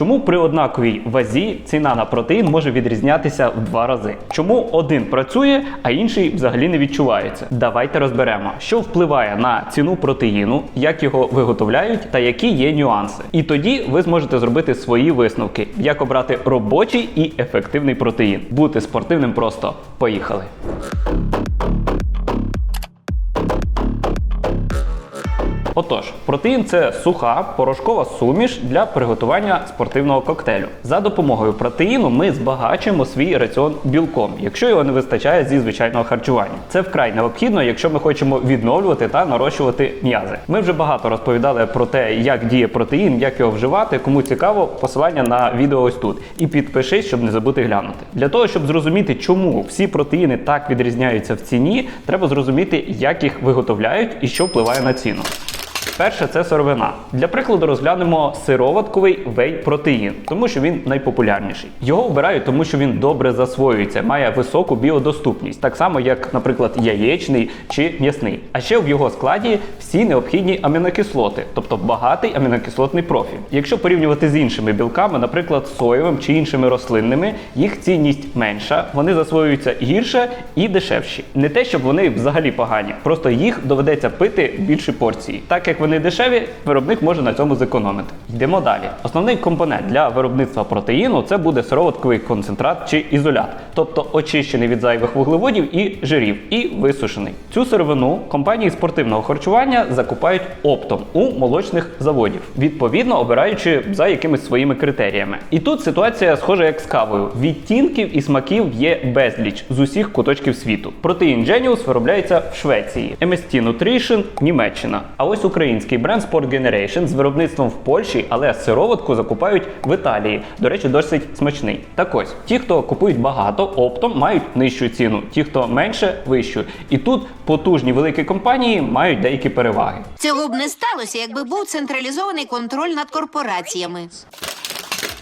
Чому при однаковій вазі ціна на протеїн може відрізнятися в два рази? Чому один працює, а інший взагалі не відчувається? Давайте розберемо, що впливає на ціну протеїну, як його виготовляють та які є нюанси. І тоді ви зможете зробити свої висновки, як обрати робочий і ефективний протеїн. Бути спортивним просто поїхали. Отож, протеїн це суха порошкова суміш для приготування спортивного коктейлю. За допомогою протеїну ми збагачуємо свій раціон білком, якщо його не вистачає зі звичайного харчування. Це вкрай необхідно, якщо ми хочемо відновлювати та нарощувати м'язи. Ми вже багато розповідали про те, як діє протеїн, як його вживати. Кому цікаво, посилання на відео ось тут. І підпишись, щоб не забути глянути. Для того, щоб зрозуміти, чому всі протеїни так відрізняються в ціні, треба зрозуміти, як їх виготовляють і що впливає на ціну. Перше це сировина. Для прикладу розглянемо сироватковий вей-протеїн, тому що він найпопулярніший. Його обирають, тому що він добре засвоюється, має високу біодоступність, так само як, наприклад, яєчний чи м'ясний. А ще в його складі всі необхідні амінокислоти, тобто багатий амінокислотний профіль. Якщо порівнювати з іншими білками, наприклад, соєвим чи іншими рослинними, їх цінність менша, вони засвоюються гірше і дешевші. Не те, щоб вони взагалі погані, просто їх доведеться пити більші порції. Так як вони дешеві, виробник може на цьому зекономити. Йдемо далі. Основний компонент для виробництва протеїну це буде сироватковий концентрат чи ізолят, тобто очищений від зайвих вуглеводів і жирів, і висушений. Цю сировину компанії спортивного харчування закупають оптом у молочних заводів, відповідно обираючи за якимись своїми критеріями. І тут ситуація схожа як з кавою. Відтінків і смаків є безліч з усіх куточків світу. Протеїн Genius виробляється в Швеції, MST Nutrition – Німеччина. А ось український бренд Sport Generation з виробництвом в Польщі, але сироватку закупають в Італії. До речі, досить смачний. Так ось, ті, хто купують багато, оптом мають нижчу ціну, ті, хто менше вищу. І тут потужні великі компанії мають деякі переваги. Цього б не сталося, якби був централізований контроль над корпораціями.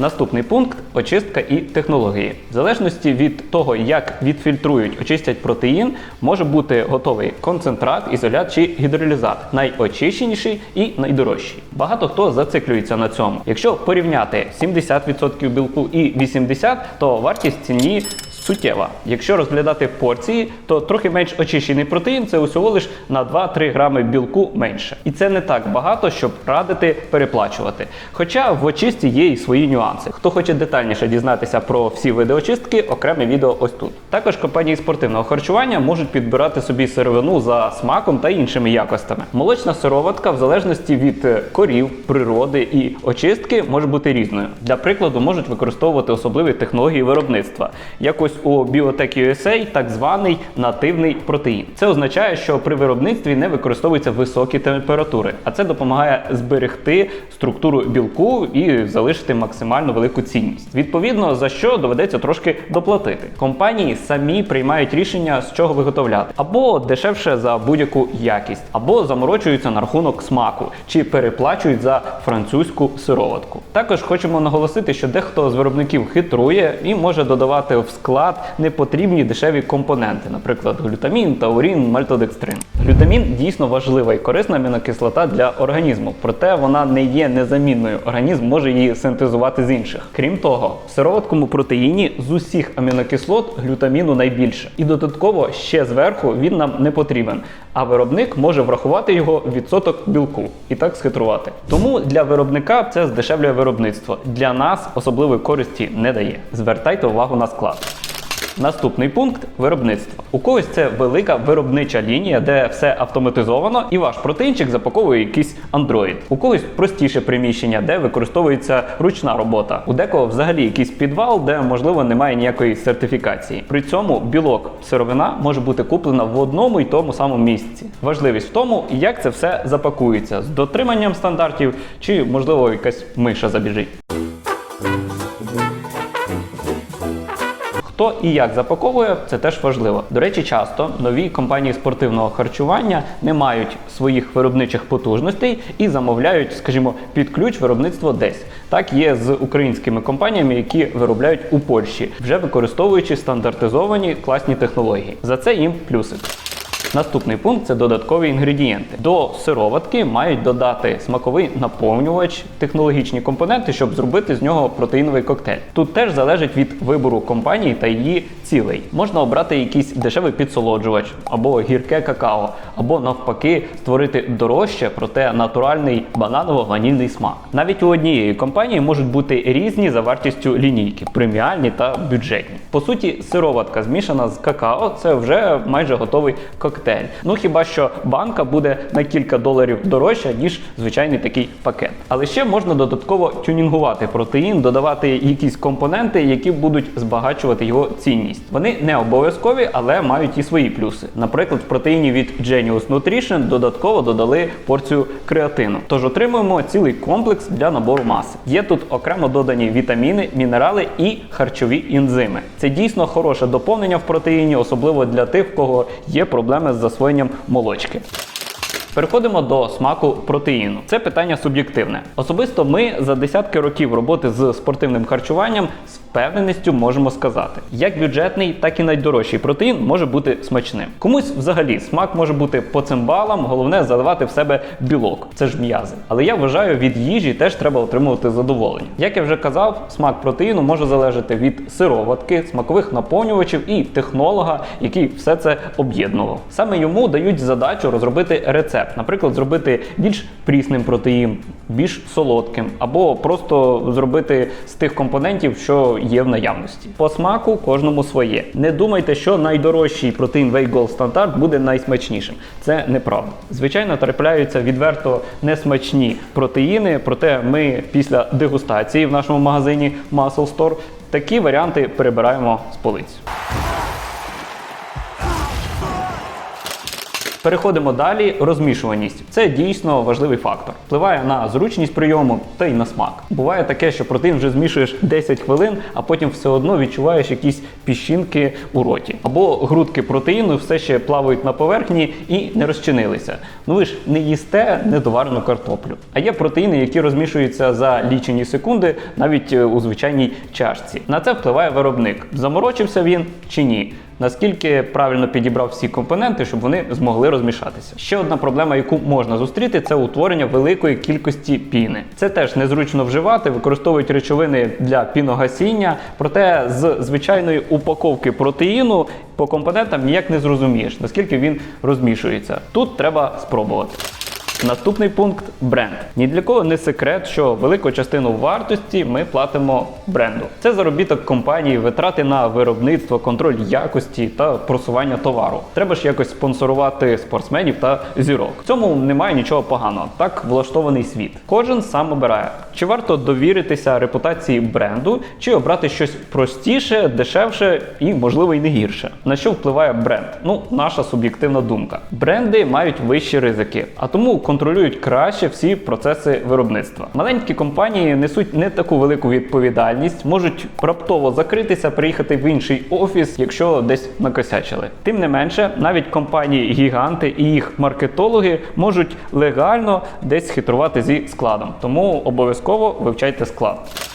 Наступний пункт очистка і технології. В залежності від того, як відфільтрують, очистять протеїн, може бути готовий концентрат, ізолят чи гідролізат, найочищеніший і найдорожчий. Багато хто зациклюється на цьому. Якщо порівняти 70% білку і 80%, то вартість ціні суттєва. Якщо розглядати порції, то трохи менш очищений протеїн це усього лиш на 2-3 грами білку менше. І це не так багато, щоб радити переплачувати. Хоча в очистці є і свої нюанси. Хто хоче детальніше дізнатися про всі види очистки, окреме відео ось тут. Також компанії спортивного харчування можуть підбирати собі сировину за смаком та іншими якостями. Молочна сироватка, в залежності від е, корів, природи і очистки, може бути різною. Для прикладу, можуть використовувати особливі технології виробництва. Якось у Biotech USA так званий нативний протеїн. Це означає, що при виробництві не використовуються високі температури, а це допомагає зберегти структуру білку і залишити максимально велику цінність. Відповідно, за що доведеться трошки доплатити. Компанії самі приймають рішення, з чого виготовляти, або дешевше за будь-яку якість, або заморочуються на рахунок смаку, чи переплачують за французьку сироватку. Також хочемо наголосити, що дехто з виробників хитрує і може додавати в склад непотрібні дешеві компоненти, наприклад, глютамін, таурін, мальтодекстрин. Глютамін дійсно важлива і корисна амінокислота для організму, проте вона не є незамінною. Організм може її синтезувати з інших. Крім того, в сироваткому протеїні з усіх амінокислот глютаміну найбільше. І додатково ще зверху він нам не потрібен. А виробник може врахувати його відсоток білку і так схитрувати. Тому для виробника це здешевлює виробництво. Для нас особливої користі не дає. Звертайте увагу на склад. Наступний пункт виробництво. У когось це велика виробнича лінія, де все автоматизовано, і ваш протеїнчик запаковує якийсь Android. У когось простіше приміщення, де використовується ручна робота. У декого взагалі якийсь підвал, де можливо немає ніякої сертифікації. При цьому білок сировина може бути куплена в одному і тому самому місці. Важливість в тому, як це все запакується з дотриманням стандартів, чи можливо якась миша забіжить. Хто і як запаковує, це теж важливо. До речі, часто нові компанії спортивного харчування не мають своїх виробничих потужностей і замовляють, скажімо, під ключ виробництво десь. Так є з українськими компаніями, які виробляють у Польщі, вже використовуючи стандартизовані класні технології. За це їм плюси. Наступний пункт це додаткові інгредієнти. До сироватки мають додати смаковий наповнювач, технологічні компоненти, щоб зробити з нього протеїновий коктейль. Тут теж залежить від вибору компанії та її цілей. Можна обрати якийсь дешевий підсолоджувач або гірке какао, або навпаки створити дорожче, проте натуральний бананово-ванільний смак. Навіть у однієї компанії можуть бути різні за вартістю лінійки, преміальні та бюджетні. По суті, сироватка змішана з какао, це вже майже готовий коктейль. Ну хіба що банка буде на кілька доларів дорожча, ніж звичайний такий пакет. Але ще можна додатково тюнінгувати протеїн, додавати якісь компоненти, які будуть збагачувати його цінність. Вони не обов'язкові, але мають і свої плюси. Наприклад, в протеїні від Genius Nutrition додатково додали порцію креатину. Тож отримуємо цілий комплекс для набору маси. Є тут окремо додані вітаміни, мінерали і харчові ензими. Це дійсно хороше доповнення в протеїні, особливо для тих, в кого є проблеми з засвоєнням молочки. Переходимо до смаку протеїну. Це питання суб'єктивне. Особисто ми за десятки років роботи з спортивним харчуванням з впевненістю можемо сказати, як бюджетний, так і найдорожчий протеїн може бути смачним. Комусь взагалі смак може бути по цимбалам, головне заливати в себе білок. Це ж м'язи. Але я вважаю, від їжі теж треба отримувати задоволення. Як я вже казав, смак протеїну може залежати від сироватки, смакових наповнювачів і технолога, який все це об'єднував. Саме йому дають задачу розробити рецепт, наприклад, зробити більш прісним протеїн, більш солодким, або просто зробити з тих компонентів, що є в наявності. По смаку кожному своє. Не думайте, що найдорожчий протеїн Gold Standard буде найсмачнішим. Це неправда. Звичайно, трапляються відверто несмачні протеїни, проте ми після дегустації в нашому магазині Muscle Store такі варіанти перебираємо з полиць. Переходимо далі. Розмішуваність це дійсно важливий фактор. Впливає на зручність прийому та й на смак. Буває таке, що протеїн вже змішуєш 10 хвилин, а потім все одно відчуваєш якісь піщинки у роті. Або грудки протеїну все ще плавають на поверхні і не розчинилися. Ну ви ж не їсте недоварену картоплю. А є протеїни, які розмішуються за лічені секунди, навіть е, у звичайній чашці. На це впливає виробник. Заморочився він чи ні наскільки правильно підібрав всі компоненти, щоб вони змогли розмішатися. Ще одна проблема, яку можна зустріти, це утворення великої кількості піни. Це теж незручно вживати, використовують речовини для піногасіння, проте з звичайної упаковки протеїну по компонентам ніяк не зрозумієш, наскільки він розмішується. Тут треба спробувати. Наступний пункт бренд. Ні для кого не секрет, що велику частину вартості ми платимо бренду. Це заробіток компанії, витрати на виробництво, контроль якості та просування товару. Треба ж якось спонсорувати спортсменів та зірок. В цьому немає нічого поганого. Так влаштований світ. Кожен сам обирає, чи варто довіритися репутації бренду, чи обрати щось простіше, дешевше і, можливо, й не гірше. На що впливає бренд? Ну, наша суб'єктивна думка. Бренди мають вищі ризики, а тому контролюють краще всі процеси виробництва. Маленькі компанії несуть не таку велику відповідальність, можуть раптово закритися, приїхати в інший офіс, якщо десь накосячили. Тим не менше, навіть компанії гіганти і їх маркетологи можуть легально десь хитрувати зі складом. Тому обов'язково вивчайте склад.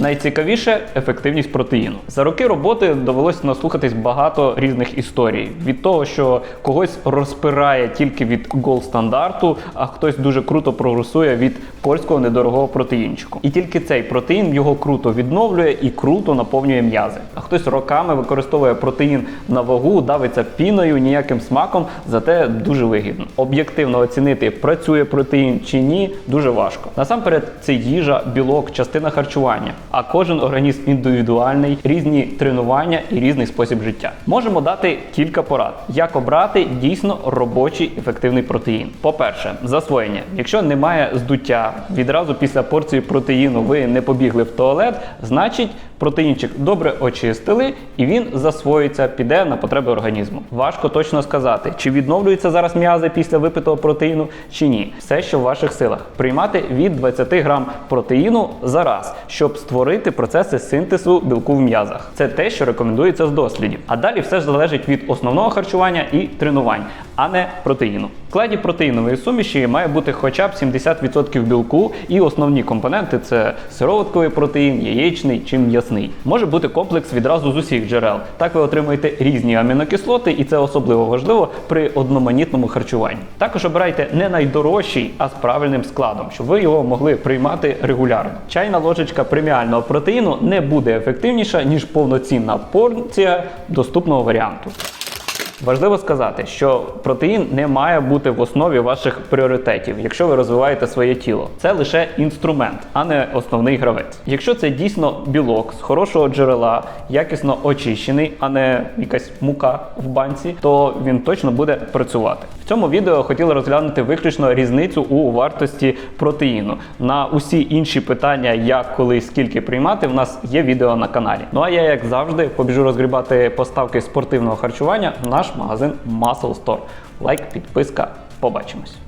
Найцікавіше ефективність протеїну. За роки роботи довелося наслухатись багато різних історій. Від того, що когось розпирає тільки від гол стандарту, а хтось дуже круто прогресує від польського недорогого протеїнчику. І тільки цей протеїн його круто відновлює і круто наповнює м'язи. А хтось роками використовує протеїн на вагу, давиться піною, ніяким смаком, зате дуже вигідно. Об'єктивно оцінити, працює протеїн чи ні, дуже важко. Насамперед, це їжа, білок, частина харчування. А кожен організм індивідуальний, різні тренування і різний спосіб життя. Можемо дати кілька порад, як обрати дійсно робочий ефективний протеїн. По-перше, засвоєння. Якщо немає здуття, відразу після порції протеїну ви не побігли в туалет, значить протеїнчик добре очистили і він засвоїться, піде на потреби організму. Важко точно сказати, чи відновлюються зараз м'язи після випитого протеїну, чи ні. Все, що в ваших силах. Приймати від 20 грам протеїну за раз, щоб створити процеси синтезу білку в м'язах. Це те, що рекомендується з дослідів. А далі все ж залежить від основного харчування і тренувань. А не протеїну. В складі протеїнової суміші має бути хоча б 70% білку, і основні компоненти це сироватковий протеїн, яєчний чи м'ясний. Може бути комплекс відразу з усіх джерел. Так ви отримуєте різні амінокислоти, і це особливо важливо при одноманітному харчуванні. Також обирайте не найдорожчий, а з правильним складом, щоб ви його могли приймати регулярно. Чайна ложечка преміального протеїну не буде ефективніша ніж повноцінна порція доступного варіанту. Важливо сказати, що протеїн не має бути в основі ваших пріоритетів, якщо ви розвиваєте своє тіло. Це лише інструмент, а не основний гравець. Якщо це дійсно білок з хорошого джерела, якісно очищений, а не якась мука в банці, то він точно буде працювати. В цьому відео хотіли розглянути виключно різницю у вартості протеїну. На усі інші питання, як, коли, скільки приймати, в нас є відео на каналі. Ну а я, як завжди, побіжу розгрібати поставки спортивного харчування в наш магазин Muscle Store. Лайк, підписка, побачимось.